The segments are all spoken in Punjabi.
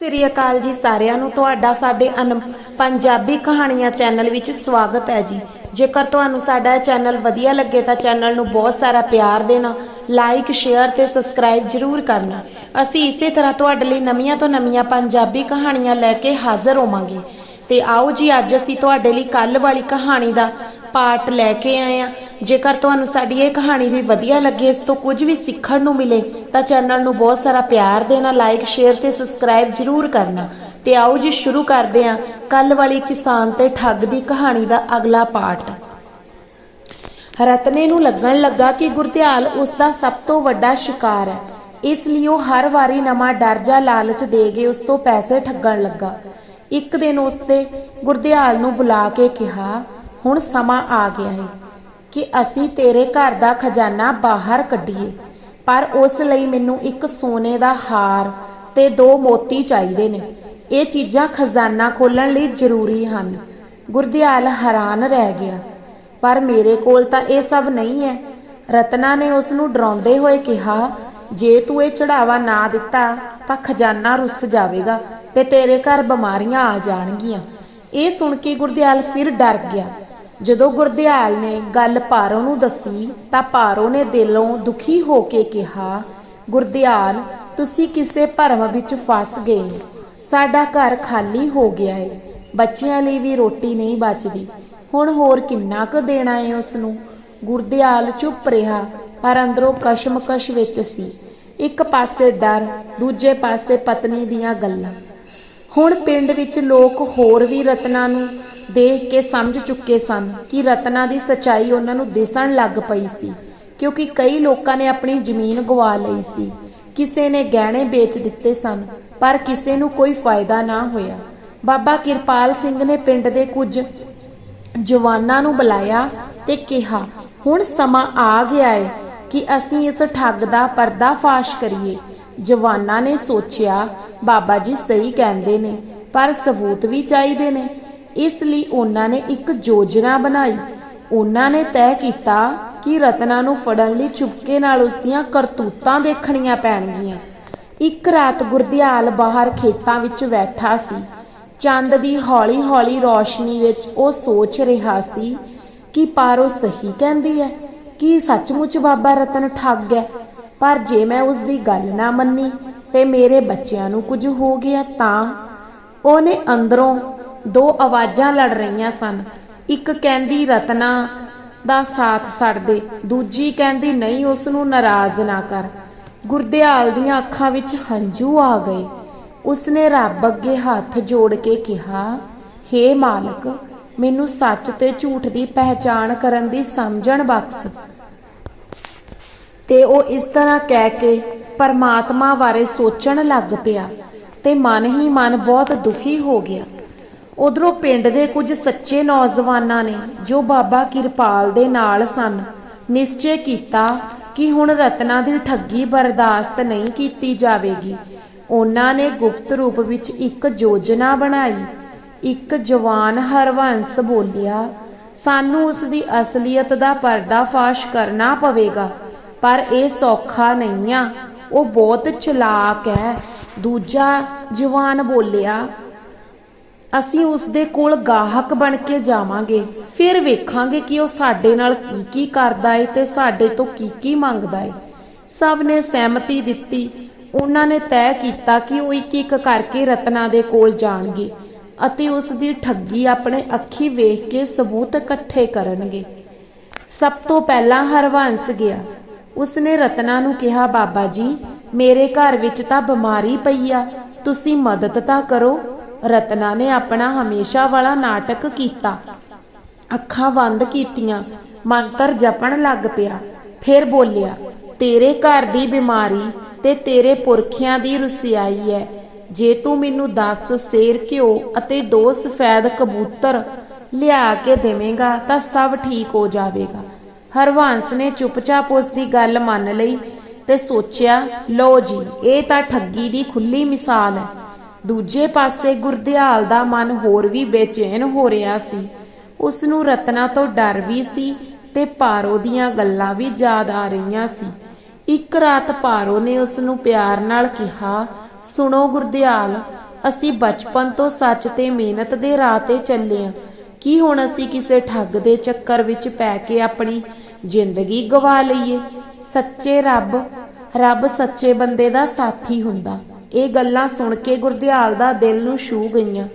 ਸ੍ਰੀ ਅਕਾਲ ਜੀ ਸਾਰਿਆਂ ਨੂੰ, ਤੁਹਾਡਾ ਸਾਡੇ ਅਨ ਪੰਜਾਬੀ ਕਹਾਣੀਆਂ ਚੈਨਲ ਵਿੱਚ ਸਵਾਗਤ ਹੈ ਜੀ। ਜੇਕਰ ਤੁਹਾਨੂੰ ਸਾਡਾ ਚੈਨਲ ਵਧੀਆ ਲੱਗੇ ਤਾਂ ਚੈਨਲ ਨੂੰ ਬਹੁਤ ਸਾਰਾ ਪਿਆਰ ਦੇਣਾ ਲਾਈਕ ਸ਼ੇਅਰ ਤੇ ਸਬਸਕ੍ਰਾਈਬ ਜਰੂਰ ਕਰਨਾ। ਅਸੀਂ ਇਸੇ ਤਰ੍ਹਾਂ ਤੁਹਾਡੇ ਲਈ ਨਵੀਆਂ ਤੋਂ ਨਵੀਆਂ ਪੰਜਾਬੀ ਕਹਾਣੀਆਂ ਲੈ ਕੇ ਹਾਜ਼ਰ ਹੋਵਾਂਗੇ। ਤੇ ਆਓ ਜੀ, ਅੱਜ ਅਸੀਂ ਤੁਹਾਡੇ ਲਈ ਕੱਲ ਵਾਲੀ ਕਹਾਣੀ ਦਾ ਪਾਰਟ ਲੈ ਕੇ ਆਏ ਆ। ਜੇਕਰ ਤੁਹਾਨੂੰ ਸਾਡੀ ਇਹ ਕਹਾਣੀ ਵੀ ਵਧੀਆ ਲੱਗੇ, ਇਸ ਤੋਂ ਕੁਝ ਵੀ ਸਿੱਖਣ ਨੂੰ ਮਿਲੇ, ਤਾਂ ਚੈਨਲ ਨੂੰ ਬਹੁਤ ਸਾਰਾ ਪਿਆਰ ਦੇਣਾ ਲਾਈਕ ਸ਼ੇਅਰ ਤੇ ਸਬਸਕ੍ਰਾਈਬ ਜਰੂਰ ਕਰਨਾ। ਤੇ ਆਓ ਜੀ, ਸ਼ੁਰੂ ਕਰਦੇ ਹਾਂ ਕੱਲ ਵਾਲੀ ਕਿਸਾਨ ਤੇ ਠੱਗ ਦੀ ਕਹਾਣੀ ਦਾ ਅਗਲਾ ਪਾਰਟ ਰਤਨੇ ਨੂੰ ਲੱਗਣ ਲੱਗਾ ਕਿ ਗੁਰਦਿਆਲ ਉਸ ਦਾ ਸਭ ਤੋਂ ਵੱਡਾ ਸ਼ਿਕਾਰ ਹੈ। ਇਸ ਲਈ ਉਹ ਹਰ ਵਾਰੀ ਨਵਾਂ ਡਰ ਜਾਂ ਲਾਲਚ ਦੇ ਕੇ ਉਸ ਤੋਂ ਪੈਸੇ ਠੱਗਣ ਲੱਗਾ। ਇੱਕ ਦਿਨ ਉਸ ਤੇ ਗੁਰਦਿਆਲ ਨੂੰ ਬੁਲਾ ਕੇ ਕਿਹਾ ਹੁਣ ਸਮਾਂ ਆ ਗਿਆ ਹੈ ਕਿ ਅਸੀਂ ਤੇਰੇ ਘਰ ਦਾ ਖਜ਼ਾਨਾ ਬਾਹਰ ਕੱਢੀਏ। ਪਰ ਉਸ ਲਈ ਮੈਨੂੰ ਇੱਕ ਸੋਨੇ ਦਾ ਹਾਰ ਤੇ ਦੋ ਮੋਤੀ ਚਾਹੀਦੇ ਨੇ। ਇਹ ਚੀਜ਼ਾਂ ਖਜ਼ਾਨਾ ਖੋਲਣ ਲਈ ਜ਼ਰੂਰੀ ਹਨ। ਗੁਰਦਿਆਲ ਹੈਰਾਨ ਰਹਿ ਗਿਆ। ਪਰ ਮੇਰੇ ਕੋਲ ਤਾਂ ਇਹ ਸਭ ਨਹੀਂ ਹੈ। ਰਤਨਾ ਨੇ ਉਸ ਨੂੰ ਡਰਾਉਂਦੇ ਹੋਏ ਕਿਹਾ, ਜੇ ਤੂੰ ਇਹ ਚੜਾਵਾ ਨਾ ਦਿੱਤਾ, ਤਾਂ ਖਜ਼ਾਨਾ ਰੁੱਸ ਜਾਵੇਗਾ ਤੇ ਤੇਰੇ ਘਰ ਬਿਮਾਰੀਆਂ ਆ ਜਾਣਗੀਆਂ। ਇਹ ਸੁਣ ਕੇ ਗੁਰਦਿਆਲ ਫਿਰ ਡਰ ਗਿਆ। ਜਦੋਂ ਗੁਰਦਿਆਲ ਨੇ ਗੱਲ ਪਾਰੋ ਨੂੰ ਦੱਸੀ, ਤਾਂ ਪਾਰੋ ਨੇ ਦਿਲੋਂ ਦੁਖੀ ਹੋ ਕੇ ਕਿਹਾ, ਗੁਰਦਿਆਲ, ਤੁਸੀਂ ਕਿਸੇ ਭਰਮ ਵਿੱਚ ਫਸ ਗਏ ਸਾਡਾ ਘਰ ਖਾਲੀ ਹੋ ਗਿਆ ਏ। ਬੱਚਿਆਂ ਲਈ ਵੀ ਰੋਟੀ ਨਹੀਂ ਬਚਦੀ। ਹੁਣ ਹੋਰ ਕਿੰਨਾ ਕੁ ਦੇਣਾ ਏ ਉਸ ਨੂੰ ਗੁਰਦਿਆਲ ਚੁੱਪ ਰਿਹਾ, ਪਰ ਅੰਦਰੋਂ ਕਸ਼ਮਕਸ਼ ਵਿੱਚ ਸੀ। ਇੱਕ ਪਾਸੇ ਡਰ, ਦੂਜੇ ਪਾਸੇ ਪਤਨੀ ਦੀਆਂ ਗੱਲਾਂ। ਹੁਣ ਪਿੰਡ ਵਿੱਚ ਲੋਕ ਹੋਰ ਵੀ ਰਤਨਾ ਨੂੰ ਦੇਖ ਕੇ ਸਮਝ ਚੁੱਕੇ ਸਨ ਕਿ ਰਤਨਾ ਦੀ ਸਚਾਈ ਉਹਨਾਂ ਨੂੰ ਦਿਸਣ ਲੱਗ ਪਈ ਸੀ, ਕਿਉਂਕਿ ਕਈ ਲੋਕਾਂ ਨੇ ਆਪਣੀ ਜ਼ਮੀਨ ਗਵਾ ਲਈ ਸੀ। ਕਿਸੇ ਨੇ ਗਹਿਣੇ ਵੇਚ ਦਿੱਤੇ ਸਨ, ਪਰ ਕਿਸੇ ਨੂੰ ਕੋਈ ਫਾਇਦਾ ਨਾ ਹੋਇਆ। ਬਾਬਾ ਕਿਰਪਾਲ ਸਿੰਘ ਨੇ ਪਿੰਡ ਦੇ ਕੁਝ ਜਵਾਨਾਂ ਨੂੰ ਬੁਲਾਇਆ ਤੇ ਕਿਹਾ, ਹੁਣ ਸਮਾਂ ਆ ਗਿਆ ਹੈ ਕਿ ਅਸੀਂ ਇਸ ਠੱਗ ਦਾ ਪਰਦਾਫਾਸ਼ ਕਰੀਏ। ਜਵਾਨਾਂ ਨੇ ਸੋਚਿਆ, ਬਾਬਾ ਜੀ ਸਹੀ ਕਹਿੰਦੇ ਨੇ, ਪਰ ਸਬੂਤ ਵੀ ਚਾਹੀਦੇ ਨੇ। ਇਸ ਲਈ ਉਹਨਾਂ ਨੇ ਇੱਕ ਯੋਜਨਾ ਬਣਾਈ। ਉਹਨਾਂ ਨੇ ਤੈਅ ਕੀਤਾ ਕਿ ਰਤਨਾ ਨੂੰ ਫੜਨ ਲਈ ਚੁਪਕੇ ਨਾਲ ਉਸ ਦੀਆਂ ਕਰਤੂਤਾਂ ਦੇਖਣੀਆਂ ਪੈਣਗੀਆਂ। ਇੱਕ ਰਾਤ ਗੁਰਦਿਆਲ ਬਾਹਰ ਖੇਤਾਂ ਵਿੱਚ ਬੈਠਾ ਸੀ। ਚੰਦ ਦੀ ਹੌਲੀ-ਹੌਲੀ ਰੋਸ਼ਨੀ ਵਿੱਚ ਉਹ ਸੋਚ ਰਿਹਾ ਸੀ ਕਿ ਪਾਰੋ ਸਹੀ ਕਹਿੰਦੀ ਹੈ, ਕਿ ਸੱਚਮੁੱਚ ਬਾਬਾ ਰਤਨ ਠੱਗ ਹੈ। ਪਰ ਜੇ ਮੈਂ ਉਸ ਦੀ ਗੱਲ ਨਾ ਮੰਨੀ ਤੇ ਮੇਰੇ ਬੱਚਿਆਂ ਨੂੰ ਕੁਝ ਹੋ ਗਿਆ ਤਾਂ? ਉਹਨੇ ਅੰਦਰੋਂ ਦੋ ਆਵਾਜ਼ਾਂ ਲੜ ਰਹੀਆਂ ਸਨ। ਇੱਕ ਕਹਿੰਦੀ, ਰਤਨਾ, ਦਾ ਸਾਥ ਛੱਡ ਦੇ। ਦੂਜੀ ਕਹਿੰਦੀ, ਨਹੀਂ ਉਸ ਨੂੰ ਨਾਰਾਜ਼ ਨਾ ਕਰ। ਗੁਰਦਿਆਲ ਦੀਆਂ ਅੱਖਾਂ ਵਿੱਚ ਹੰਝੂ ਆ ਗਏ। ਉਸਨੇ ਰੱਬ ਅੱਗੇ ਹੱਥ ਜੋੜ ਕੇ ਕਿਹਾ हे ਮਾਲਕ, ਮੈਨੂੰ ਸੱਚ ਤੇ ਝੂਠ ਦੀ ਪਹਿਚਾਣ ਕਰਨ ਦੀ ਸਮਝਣ ਬਖਸ਼। ਤੇ ਉਹ ਇਸ ਤਰ੍ਹਾਂ ਕਹਿ ਕੇ ਪਰਮਾਤਮਾ ਬਾਰੇ ਸੋਚਣ ਲੱਗ ਪਿਆ ਤੇ ਮਨ ਹੀ ਮਨ ਬਹੁਤ ਦੁਖੀ ਹੋ ਗਿਆ। ਉਧਰੋਂ ਪਿੰਡ ਦੇ ਕੁਝ ਸੱਚੇ ਨੌਜਵਾਨਾਂ ਨੇ ਜੋ ਬਾਬਾ ਕਿਰਪਾਲ ਦੇ ਨਾਲ ਸਨ, ਨਿਸ਼ਚੈ ਕੀਤਾ ਕਿ ਹੁਣ ਰਤਨਾ ਦੀ ਠੱਗੀ ਬਰਦਾਸ਼ਤ ਨਹੀਂ ਕੀਤੀ ਜਾਵੇਗੀ। ਉਹਨਾਂ ਨੇ ਗੁਪਤ ਰੂਪ ਵਿੱਚ ਇੱਕ ਯੋਜਨਾ ਬਣਾਈ। ਇੱਕ ਜਵਾਨ ਹਰਵੰਸ ਬੋਲਿਆ, ਸਾਨੂੰ ਉਸ ਦੀ ਅਸਲੀਅਤ ਦਾ ਪਰਦਾਫਾਸ਼ ਕਰਨਾ ਪਵੇਗਾ। ਪਰ ਇਹ ਸੌਖਾ ਨਹੀਂ ਆ। ਉਹ ਬਹੁਤ ਚਲਾਕ ਹੈ। ਦੂਜਾ ਜਵਾਨ ਬੋਲਿਆ, ਅਸੀਂ ਉਸ ਦੇ ਕੋਲ ਗਾਹਕ ਬਣ ਕੇ ਜਾਵਾਂਗੇ। ਫਿਰ ਵੇਖਾਂਗੇ ਕਿ ਉਹ ਸਾਡੇ ਨਾਲ ਕੀ ਕੀ ਕਰਦਾ ਏ ਤੇ ਸਾਡੇ ਤੋਂ ਕੀ ਕੀ ਮੰਗਦਾ ਏ। ਸਭ ਨੇ ਸਹਿਮਤੀ ਦਿੱਤੀ। ਉਹਨਾਂ ਨੇ ਤੈਅ ਕੀਤਾ ਕਿ ਉਹ ਇੱਕ ਇੱਕ ਕਰਕੇ ਰਤਨਾ ਦੇ ਕੋਲ ਜਾਣਗੇ ਅਤੇ ਉਸ ਦੀ ਠੱਗੀ ਆਪਣੇ ਅੱਖੀ ਵੇਖ ਕੇ ਸਬੂਤ ਇਕੱਠੇ ਕਰਨਗੇ। ਸਭ ਤੋਂ ਪਹਿਲਾਂ ਹਰਵੰਸ ਗਿਆ। ਉਸਨੇ ਰਤਨਾ ਨੂੰ ਕਿਹਾ, ਬਾਬਾ ਜੀ, ਮੇਰੇ ਘਰ ਵਿੱਚ ਤਾਂ ਬਿਮਾਰੀ ਪਈ ਆ, ਤੁਸੀਂ ਮਦਦ ਤਾਂ ਕਰੋ। ਰਤਨਾ ਨੇ ਆਪਣਾ ਹਮੇਸ਼ਾ ਵਾਲਾ ਨਾਟਕ ਕੀਤਾ। ਅੱਖਾਂ ਬੰਦ ਕੀਤੀਆਂ ਮੰਤਰ ਜਪਣ ਲੱਗ ਪਿਆ। ਫਿਰ ਬੋਲਿਆ, ਤੇਰੇ ਘਰ ਦੀ ਬਿਮਾਰੀ ਤੇ ਤੇਰੇ ਪੁਰਖਿਆਂ ਦੀ ਰੁਸਿਆਈ ਹੈ ਜੇ ਤੂੰ ਮੈਨੂੰ 10 ਸੇਰ, ਘਿਓ ਅਤੇ ਦੋ ਸਫੈਦ ਕਬੂਤਰ ਲਿਆ ਕੇ ਦੇਵੇਂਗਾ, ਤਾਂ ਸਭ ਠੀਕ ਹੋ ਜਾਵੇਗਾ। ਹਰਵੰਸ ਨੇ ਚੁੱਪਚਾਪ ਉਸ ਦੀ ਗੱਲ ਮੰਨ ਲਈ ਤੇ ਸੋਚਿਆ, ਲਓ ਜੀ, ਇਹ ਤਾਂ ਠੱਗੀ ਦੀ ਖੁੱਲੀ ਮਿਸਾਲ ਹੈ। ਦੂਜੇ ਪਾਸੇ ਗੁਰਦਿਆਲ ਦਾ ਮਨ ਹੋਰ ਵੀ ਬੇਚੈਨ ਹੋ ਰਿਹਾ ਸੀ। ਉਸ ਨੂੰ ਰਤਨਾ ਤੋਂ ਡਰ ਵੀ ਸੀ ਤੇ ਪਾਰੋ ਦੀਆਂ ਗੱਲਾਂ ਵੀ ਯਾਦ ਆ ਰਹੀਆਂ ਸੀ। ਇੱਕ ਰਾਤ ਪਾਰੋ ਨੇ ਉਸ ਨੂੰ ਪਿਆਰ ਨਾਲ ਕਿਹਾ, ਸੁਣੋ ਗੁਰਦਿਆਲ, ਅਸੀਂ ਬਚਪਨ ਤੋਂ ਸੱਚ ਤੇ ਮਿਹਨਤ ਦੇ ਰਾਹ ਤੇ ਚੱਲੇ ਆ। ਕੀ ਹੁਣ ਅਸੀਂ ਕਿਸੇ ਠੱਗ ਦੇ ਚੱਕਰ ਵਿੱਚ ਪੈ ਕੇ ਆਪਣੀ ਜ਼ਿੰਦਗੀ ਗਵਾ ਲਈਏ। ਸੱਚੇ ਰੱਬ ਰੱਬ ਸੱਚੇ ਬੰਦੇ ਦਾ ਸਾਥੀ ਹੁੰਦਾ। ਇਹ ਗੱਲਾਂ ਸੁਣ ਕੇ ਗੁਰਦਿਆਲ ਦਾ ਦਿਲ ਨੂੰ ਛੂ ਗਈਆਂ।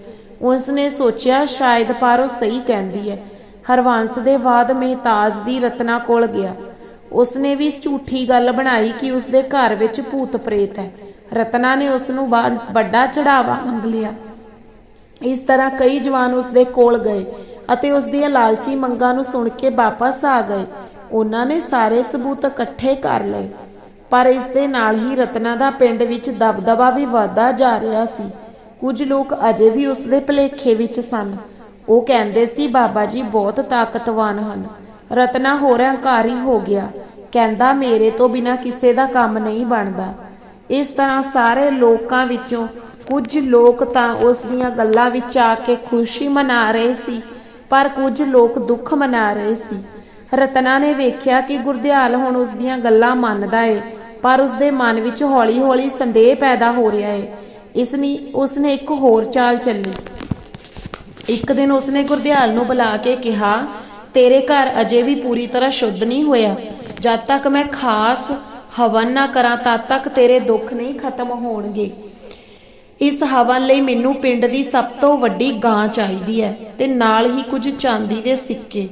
ਉਸਨੇ ਸੋਚਿਆ, ਸ਼ਾਇਦ ਪਾਰੋ ਸਹੀ ਕਹਿੰਦੀ ਹੈ ਹਰਵੰਸ ਦੇ ਬਾਅਦ ਮਹਿਤਾਜ ਦੀ ਰਤਨਾ ਕੋਲ ਗਿਆ। ਉਸਨੇ ਵੀ ਝੂਠੀ ਗੱਲ ਬਣਾਈ ਕਿ ਉਸਦੇ ਘਰ ਵਿੱਚ ਭੂਤ ਪ੍ਰੇਤ ਹੈ ਰਤਨਾ ਨੇ ਉਸ ਨੂੰ ਵੱਡਾ ਚੜਾਵਾ ਮੰਗ ਲਿਆ। ਇਸ ਤਰ੍ਹਾਂ ਕਈ ਜਵਾਨ ਉਸ ਦੇ ਕੋਲ ਗਏ ਅਤੇ ਉਸ ਦੀਆਂ ਲਾਲਚੀ ਮੰਗਾਂ ਨੂੰ ਸੁਣ ਕੇ ਵਾਪਸ ਆ ਗਏ। ਉਹਨਾਂ ਨੇ ਸਾਰੇ ਸਬੂਤ ਇਕੱਠੇ ਕਰ ਲਏ। ਪਰ ਇਸ ਦੇ ਨਾਲ ਹੀ ਰਤਨਾ ਦਾ ਪਿੰਡ ਵਿੱਚ ਦਬਦਬਾ ਵੀ ਵਧਦਾ ਜਾ ਰਿਹਾ ਸੀ। ਕੁਝ ਲੋਕ ਅਜੇ ਵੀ ਉਸ ਦੇ ਭਲੇਖੇ ਵਿੱਚ ਸਨ। ਉਹ ਕਹਿੰਦੇ ਸੀ, ਬਾਬਾ ਜੀ, ਬਹੁਤ ਤਾਕਤਵਾਨ ਹਨ। ਰਤਨਾ ਹੋਰ ਹੰਕਾਰੀ ਹੋ ਗਿਆ। ਕਹਿੰਦਾ, ਮੇਰੇ ਤੋਂ ਬਿਨਾ ਕਿਸੇ ਦਾ ਕੰਮ ਨਹੀਂ ਬਣਦਾ। ਇਸ ਤਰ੍ਹਾਂ ਸਾਰੇ ਲੋਕਾਂ ਵਿੱਚੋਂ ਕੁਝ ਲੋਕ ਤਾਂ ਉਸ ਦੀਆਂ ਗੱਲਾਂ ਵਿੱਚ ਆ ਕੇ ਖੁਸ਼ੀ ਮਨਾ ਰਹੇ ਸੀ, ਪਰ ਕੁਝ ਲੋਕ ਦੁੱਖ ਮਨਾ ਰਹੇ ਸੀ। ਰਤਨਾ ਨੇ ਵੇਖਿਆ ਕਿ ਗੁਰਦਿਆਲ ਹੁਣ ਉਸ ਦੀਆਂ ਗੱਲਾਂ ਮੰਨਦਾ ਏ, ਪਰ ਉਸ ਦੇ ਮਨ ਵਿੱਚ ਹੌਲੀ-ਹੌਲੀ ਸੰਦੇਹ ਪੈਦਾ ਹੋ ਰਿਹਾ ਏ। ਇਸ ਨੇ, ਉਸ ਨੇ ਇੱਕ ਹੋਰ ਚਾਲ ਚੱਲੀ। ਇੱਕ ਦਿਨ ਉਸਨੇ ਗੁਰਦਿਆਲ ਨੂੰ ਬੁਲਾ ਕੇ ਕਿਹਾ, ਤੇਰੇ ਘਰ ਅਜੇ ਵੀ ਪੂਰੀ ਤਰ੍ਹਾਂ ਸ਼ੁੱਧ ਨਹੀਂ ਹੋਇਆ। ਜਦ ਤੱਕ ਮੈਂ ਖਾਸ ਹਵਨ ਨਾ ਕਰਾਂ, ਤਦ ਤੱਕ ਤੇਰੇ ਦੁੱਖ ਨਹੀਂ ਖਤਮ ਹੋਣਗੇ। ਇਸ ਹਵਨ ਲਈ ਮੈਨੂੰ ਪਿੰਡ ਦੀ ਸਭ ਤੋਂ ਵੱਡੀ ਗਾਂ ਚਾਹੀਦੀ ਹੈ ਤੇ ਨਾਲ ਹੀ ਕੁਝ ਚਾਂਦੀ ਦੇ ਸਿੱਕੇ।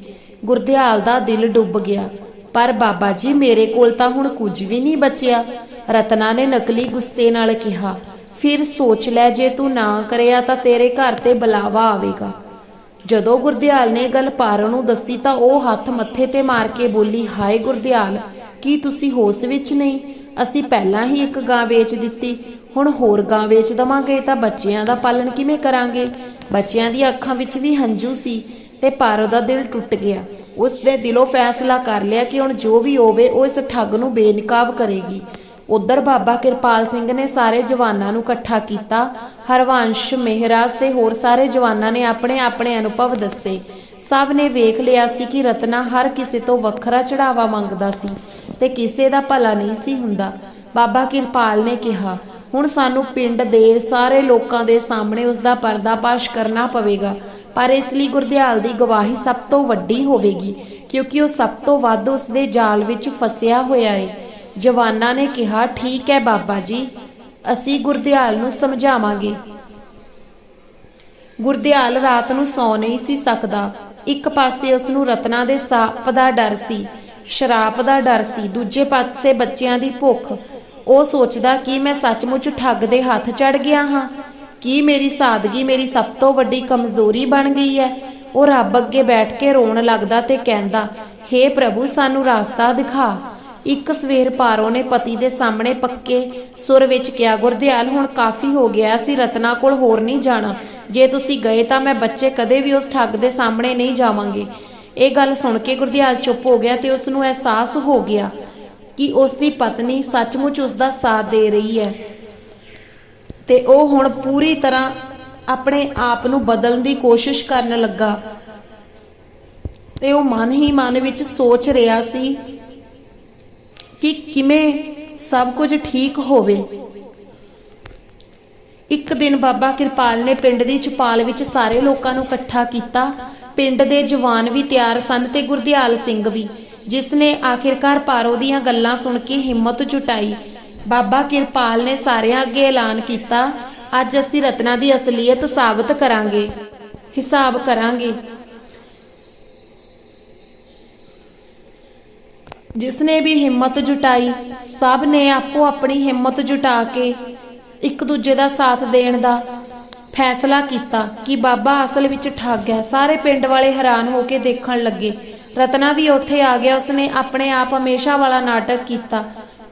ਗੁਰਦਿਆਲ ਦਾ ਦਿਲ ਡੁੱਬ ਗਿਆ। ਪਰ ਬਾਬਾ ਜੀ ਮੇਰੇ ਕੋਲ ਤਾਂ ਹੁਣ ਕੁਝ ਵੀ ਨਹੀਂ ਬਚਿਆ। ਰਤਨਾ ਨੇ ਨਕਲੀ ਗੁੱਸੇ ਨਾਲ ਕਿਹਾ, ਫਿਰ ਸੋਚ ਲੈ ਜੇ ਤੂੰ ਨਾ ਕਰਿਆ ਤਾਂ ਤੇਰੇ ਘਰ ਤੇ ਬੁਲਾਵਾ ਆਵੇਗਾ। ਜਦੋਂ ਗੁਰਦਿਆਲ ਨੇ ਗੱਲ ਪਾਰੋ ਨੂੰ ਦੱਸੀ ਤਾਂ ਉਹ ਹੱਥ ਮੱਥੇ ਤੇ ਮਾਰ ਕੇ ਬੋਲੀ, ਹਾਏ ਗੁਰਦਿਆਲ, ਕੀ ਤੁਸੀਂ ਹੋਸ਼ ਵਿੱਚ ਨਹੀਂ? ਅਸੀਂ ਪਹਿਲਾਂ ਹੀ ਇੱਕ ਗਾਂ ਵੇਚ ਦਿੱਤੀ। ਹੁਣ ਹੋਰ ਗਾਂ ਵੇਚ ਦਵਾਂਗੇ ਤਾਂ ਬੱਚਿਆਂ ਦਾ ਪਾਲਣ ਕਿਵੇਂ ਕਰਾਂਗੇ? ਬੱਚਿਆਂ ਦੀਆਂ ਅੱਖਾਂ ਵਿੱਚ ਵੀ ਹੰਝੂ ਸੀ। ਤੇ ਪਾਰੋ ਦਾ ਦਿਲ ਟੁੱਟ ਗਿਆ। ਉਸ ਨੇ ਦਿਲੋਂ ਫੈਸਲਾ ਕਰ ਲਿਆ ਕਿ ਹੁਣ ਜੋ ਵੀ ਹੋਵੇ, ਉਹ ਇਸ ਠੱਗ ਨੂੰ ਬੇਨਕਾਬ ਕਰੇਗੀ। ਉਧਰ ਬਾਬਾ ਕਿਰਪਾਲ ਸਿੰਘ ਨੇ ਸਾਰੇ ਜਵਾਨਾਂ ਨੂੰ ਇਕੱਠਾ ਕੀਤਾ। ਹਰਵੰਸ਼, ਮਹਿਰਾਜ ਤੇ ਹੋਰ ਸਾਰੇ ਜਵਾਨਾਂ ਨੇ ਆਪਣੇ ਆਪਣੇ ਅਨੁਭਵ ਦੱਸੇ। ਸਭ ਨੇ ਵੇਖ ਲਿਆ ਸੀ ਕਿ ਰਤਨਾ ਹਰ ਕਿਸੇ ਤੋਂ ਵੱਖਰਾ ਚੜਾਵਾ ਮੰਗਦਾ ਸੀ ਤੇ ਕਿਸੇ ਦਾ ਭਲਾ ਨਹੀਂ ਸੀ ਹੁੰਦਾ। ਬਾਬਾ ਕਿਰਪਾਲ ਨੇ ਕਿਹਾ, ਹੁਣ ਸਾਨੂੰ ਪਿੰਡ ਦੇ ਸਾਰੇ ਲੋਕਾਂ ਦੇ ਸਾਹਮਣੇ ਉਸ ਦਾ ਪਰਦਾਪਾਸ਼ ਕਰਨਾ ਪਵੇਗਾ। ਪਰ ਇਸ ਲਈ ਗੁਰਦਿਆਲ ਦੀ ਗਵਾਹੀ ਸਭ ਤੋਂ ਵੱਡੀ ਹੋਵੇਗੀ, ਕਿਉਂਕਿ ਉਹ ਸਭ ਤੋਂ ਵੱਧ ਉਸ ਦੇ ਜਾਲ ਵਿੱਚ ਫਸਿਆ ਹੋਇਆ ਹੈ ਜਵਾਨਾਂ ਨੇ ਕਿਹਾ, ਠੀਕ ਹੈ ਬਾਬਾ ਜੀ, ਅਸੀਂ ਗੁਰਦਿਆਲ ਨੂੰ ਸਮਝਾਵਾਂਗੇ। ਗੁਰਦਿਆਲ ਰਾਤ ਨੂੰ ਸੌ ਨਹੀਂ ਸੀ ਸਕਦਾ। ਇੱਕ ਪਾਸੇ ਉਸ ਨੂੰ ਰਤਨਾ ਦੇ ਸਾਪ ਦਾ ਡਰ ਸੀ, ਸ਼ਰਾਪ ਦਾ ਡਰ ਸੀ, ਦੂਜੇ ਪਾਸੇ ਬੱਚਿਆਂ ਦੀ ਭੁੱਖ। ਉਹ ਸੋਚਦਾ, ਕਿ ਮੈਂ ਸੱਚਮੁੱਚ ਠੱਗ ਦੇ ਹੱਥ ਚੜ ਗਿਆ ਹਾਂ? ਕੀ ਮੇਰੀ ਸਾਦਗੀ ਮੇਰੀ ਸਭ ਤੋਂ ਵੱਡੀ ਕਮਜ਼ੋਰੀ ਬਣ ਗਈ ਹੈ? ਉਹ ਰੱਬ ਅੱਗੇ ਬੈਠ ਕੇ ਰੋਣ ਲੱਗਦਾ ਤੇ ਕਹਿੰਦਾ, ਹੇ ਪ੍ਰਭੂ, ਸਾਨੂੰ ਰਾਸਤਾ ਦਿਖਾ। ਇੱਕ ਸਵੇਰ ਪਾਰੋ ਨੇ ਪਤੀ ਦੇ ਸਾਹਮਣੇ ਪੱਕੇ ਸੁਰ ਵਿੱਚ ਕਿਹਾ, ਗੁਰਦਿਆਲ, ਹੁਣ ਕਾਫੀ ਹੋ ਗਿਆ, ਅਸੀਂ ਰਤਨਾ ਕੋਲ ਹੋਰ ਨਹੀਂ ਜਾਣਾ। ਜੇ ਤੁਸੀਂ ਗਏ ਤਾਂ ਮੈਂ ਬੱਚੇ ਕਦੇ ਵੀ ਉਸ ਠੱਗ ਦੇ ਸਾਹਮਣੇ ਨਹੀਂ ਜਾਵਾਂਗੇ ਇਹ ਗੱਲ ਸੁਣ ਕੇ ਗੁਰਦਿਆਲ ਚੁੱਪ ਹੋ ਗਿਆ ਤੇ ਉਸ ਨੂੰ ਅਹਿਸਾਸ ਹੋ ਗਿਆ ਕਿ ਉਸ ਦੀ ਪਤਨੀ ਸੱਚਮੁੱਚ ਉਸ ਦਾ ਸਾਥ ਦੇ ਰਹੀ ਹੈ। ਤੇ ਉਹ ਹੁਣ ਪੂਰੀ ਤਰ੍ਹਾਂ ਆਪਣੇ ਆਪ ਨੂੰ ਬਦਲਣ ਦੀ ਕੋਸ਼ਿਸ਼ ਕਰਨ ਲੱਗਾ। ਤੇ ਉਹ ਮਨ ਹੀ ਮਨ ਵਿੱਚ ਸੋਚ ਰਿਹਾ ਸੀ ਕਿ ਕਿਵੇਂ ਸਭ ਕੁਝ ਠੀਕ ਹੋਵੇ। ਇੱਕ ਦਿਨ ਬਾਬਾ ਕਿਰਪਾਲ ਨੇ ਪਿੰਡ ਦੀ ਚਪਾਲ ਵਿੱਚ ਸਾਰੇ ਲੋਕਾਂ ਨੂੰ ਇਕੱਠਾ ਕੀਤਾ। ਪਿੰਡ ਦੇ ਜਵਾਨ ਵੀ ਤਿਆਰ ਸਨ ਤੇ ਗੁਰਦਿਆਲ ਸਿੰਘ ਵੀ, ਜਿਸ ਨੇ ਆਖਿਰਕਾਰ ਪਾਰੋ ਦੀਆਂ ਗੱਲਾਂ ਸੁਣ ਕੇ ਹਿੰਮਤ ਜੁਟਾਈ। ਬਾਬਾ ਕਿਰਪਾਲ ਨੇ ਸਾਰਿਆਂ ਅੱਗੇ ਐਲਾਨ ਕੀਤਾ, ਅੱਜ ਅਸੀਂ ਰਤਨਾ ਦੀ ਅਸਲੀਅਤ ਸਾਬਤ ਕਰਾਂਗੇ। ਹਿਸਾਬ ਕਰਾਂਗੇ। ਜਿਸ ਨੇ ਵੀ ਹਿੰਮਤ ਜੁਟਾਈ, ਸਭ ਨੇ ਆਪੋ ਆਪਣੀ ਹਿੰਮਤ ਜੁਟਾ ਕੇ ਇੱਕ ਦੂਜੇ ਦਾ ਸਾਥ ਦੇਣ ਦਾ ਫੈਸਲਾ ਕੀਤਾ ਕਿ ਬਾਬਾ ਅਸਲ ਵਿੱਚ ਠੱਗ ਹੈ। ਸਾਰੇ ਪਿੰਡ ਵਾਲੇ ਹੈਰਾਨ ਹੋ ਕੇ ਦੇਖਣ ਲੱਗੇ। ਰਤਨਾ ਵੀ ਉੱਥੇ ਆ ਗਿਆ, ਉਸਨੇ ਆਪਣੇ ਆਪ ਹਮੇਸ਼ਾ ਵਾਲਾ ਨਾਟਕ ਕੀਤਾ।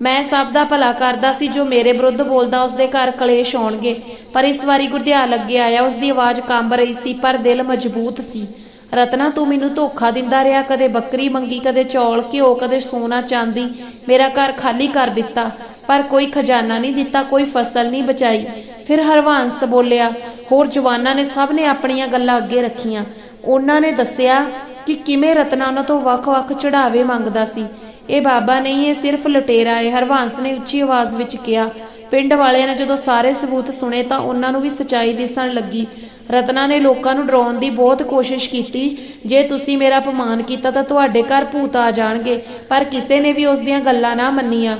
ਮੈਂ ਸਭ ਦਾ ਭਲਾ ਕਰਦਾ ਸੀ ਜੋ ਮੇਰੇ ਵਿਰੁੱਧ ਬੋਲਦਾ ਉਸਦੇ ਘਰ ਕਲੇਸ਼ ਆਉਣਗੇ। ਪਰ ਇਸ ਵਾਰੀ ਗੁਰਦਿਆਲ ਅੱਗੇ ਆਇਆ, ਉਸਦੀ ਆਵਾਜ਼ ਕੰਬ ਰਹੀ ਸੀ, ਪਰ ਦਿਲ ਮਜ਼ਬੂਤ ਸੀ। ਰਤਨਾ, ਤੂੰ ਮੈਨੂੰ ਧੋਖਾ ਦਿੰਦਾ ਰਿਹਾ, ਕਦੇ ਬੱਕਰੀ ਮੰਗੀ, ਕਦੇ ਚੌਲ ਘਿਓ, ਕਦੇ ਸੋਨਾ, ਚਾਂਦੀ, ਮੇਰਾ ਘਰ ਖਾਲੀ ਕਰ ਦਿੱਤਾ। ਪਰ ਕੋਈ ਖਜ਼ਾਨਾ ਨਹੀਂ ਦਿੱਤਾ, ਕੋਈ ਫਸਲ ਨਹੀਂ ਬਚਾਈ। ਫਿਰ ਹਰਵੰਸ ਬੋਲਿਆ, ਹੋਰ ਜਵਾਨਾਂ ਨੇ ਸਭ ਨੇ ਆਪਣੀਆਂ ਗੱਲਾਂ ਅੱਗੇ ਰੱਖੀਆਂ। ਉਹਨਾਂ ਨੇ ਦੱਸਿਆ ਕਿ ਕਿਵੇਂ ਰਤਨਾ ਉਹਨਾਂ ਤੋਂ ਵੱਖ-ਵੱਖ ਚੜਾਵੇ ਮੰਗਦਾ ਸੀ। ਇਹ ਬਾਬਾ ਨਹੀਂ, ਇਹ ਸਿਰਫ ਲੁਟੇਰਾ ਹੈ। ਹਰਵੰਸ ਨੇ ਉੱਚੀ ਆਵਾਜ਼ ਵਿੱਚ ਕਿਹਾ, ਪਿੰਡ ਵਾਲਿਆਂ ਨੇ ਜਦੋਂ ਸਾਰੇ ਸਬੂਤ ਸੁਣੇ ਤਾਂ ਉਹਨਾਂ ਨੂੰ ਵੀ ਸਚਾਈ ਦਿਸਣ ਲੱਗੀ। ਰਤਨਾ ਨੇ ਲੋਕਾਂ ਨੂੰ ਡਰਾਉਣ ਦੀ ਬਹੁਤ ਕੋਸ਼ਿਸ਼ ਕੀਤੀ। ਜੇ ਤੁਸੀਂ ਮੇਰਾ ਅਪਮਾਨ ਕੀਤਾ ਤਾਂ ਤੁਹਾਡੇ ਘਰ ਭੂਤ ਆ ਜਾਣਗੇ, ਪਰ ਕਿਸੇ ਨੇ ਵੀ ਉਸ ਦੀਆਂ ਗੱਲਾਂ ਨਾ ਮੰਨੀਆਂ।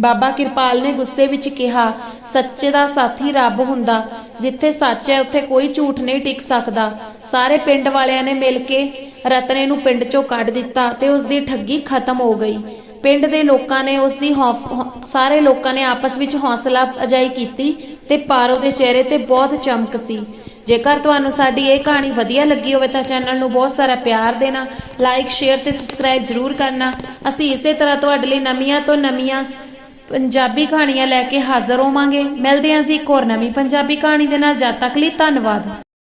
ਬਾਬਾ ਕਿਰਪਾਲ ਨੇ ਗੁੱਸੇ ਵਿੱਚ ਕਿਹਾ, ਸੱਚੇ ਦਾ ਸਾਥੀ ਰੱਬ ਹੁੰਦਾ। ਜਿੱਥੇ ਸੱਚ ਹੈ, ਉੱਥੇ ਕੋਈ ਝੂਠ ਨਹੀਂ ਟਿਕ ਸਕਦਾ। ਸਾਰੇ ਪਿੰਡ ਵਾਲਿਆਂ ਨੇ ਮਿਲ ਕੇ ਰਤਨੇ ਨੂੰ ਪਿੰਡ ਚੋਂ ਕੱਢ ਦਿੱਤਾ ਤੇ ਉਸ ਦੀ ਠੱਗੀ ਖਤਮ ਹੋ ਗਈ। ਪਿੰਡ ਦੇ ਲੋਕਾਂ ਨੇ ਉਸ ਦੀ ਹੌਫ- ਸਾਰੇ ਲੋਕਾਂ ਨੇ ਆਪਸ ਵਿੱਚ ਹੌਸਲਾ ਅਜਾਈ ਕੀਤੀ ਤੇ ਪਾਰੋ ਦੇ ਚਿਹਰੇ ਤੇ ਬਹੁਤ ਚਮਕ ਸੀ। ਜੇਕਰ ਤੁਹਾਨੂੰ ਸਾਡੀ ਇਹ ਕਹਾਣੀ ਵਧੀਆ ਲੱਗੀ ਹੋਵੇ ਤਾਂ ਚੈਨਲ ਨੂੰ ਬਹੁਤ ਸਾਰਾ ਪਿਆਰ ਦੇਣਾ, ਲਾਈਕ, ਸ਼ੇਅਰ ਤੇ ਸਬਸਕ੍ਰਾਈਬ ਜ਼ਰੂਰ ਕਰਨਾ। ਅਸੀਂ ਇਸੇ ਤਰ੍ਹਾਂ ਤੁਹਾਡੇ ਲਈ ਨਵੀਆਂ ਤੋਂ ਨਵੀਆਂ ਪੰਜਾਬੀ ਕਹਾਣੀਆਂ ਲੈ ਕੇ ਹਾਜ਼ਰ ਹੋਵਾਂਗੇ। ਮਿਲਦੇ ਹਾਂ ਜੀ ਇੱਕ ਹੋਰ ਨਵੀਂ ਪੰਜਾਬੀ ਕਹਾਣੀ ਦੇ ਨਾਲ। ਜਦ ਤੱਕ ਲਈ ਧੰਨਵਾਦ।